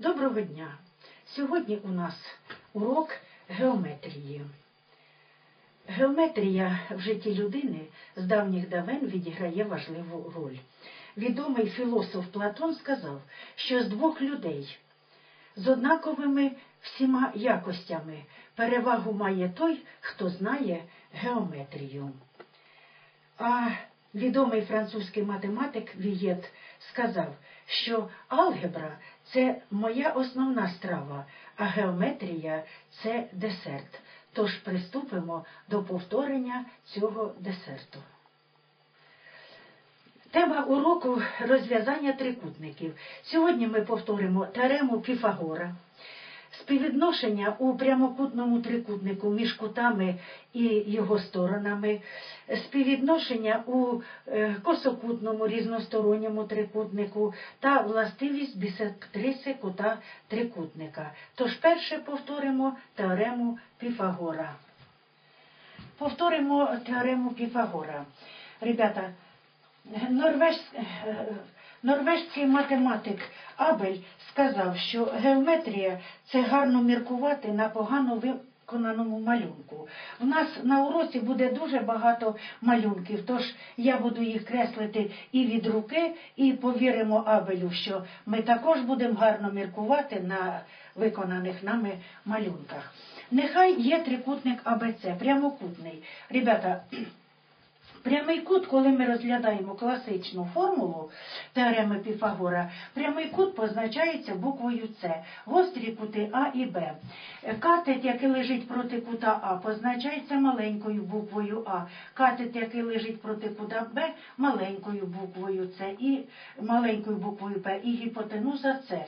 Доброго дня! Сьогодні у нас урок геометрії. Геометрія в житті людини з давніх давен відіграє важливу роль. Відомий філософ Платон сказав, що з двох людей з однаковими всіма якостями перевагу має той, хто знає геометрію. А відомий французький математик Вієт сказав, що алгебра це моя основна страва, а геометрія це десерт. Тож приступимо до повторення цього десерту. Тема уроку розв'язання трикутників. Сьогодні ми повторимо теорему Піфагора. Співвідношення у прямокутному трикутнику між кутами і його сторонами, співвідношення у е, косокутному різносторонньому трикутнику та властивість бісектриси кута трикутника. Тож перше повторимо теорему Піфагора. Повторимо теорему Піфагора. Ребята, норвеж... норвежський математик Абель сказав, що геометрія це гарно міркувати на погано виконаному малюнку. У нас на уроці буде дуже багато малюнків, тож я буду їх креслити і від руки, і повіримо Абелю, що ми також будемо гарно міркувати на виконаних нами малюнках. Нехай є трикутник АБЦ, прямокутний. Ребята, Прямий кут, коли ми розглядаємо класичну формулу теореми Піфагора, прямий кут позначається буквою С, гострі кути А і Б. Катет, який лежить проти кута А, позначається маленькою буквою А. Катет, який лежить проти кута Б, маленькою буквою С і маленькою буквою П, і гіпотенуза С.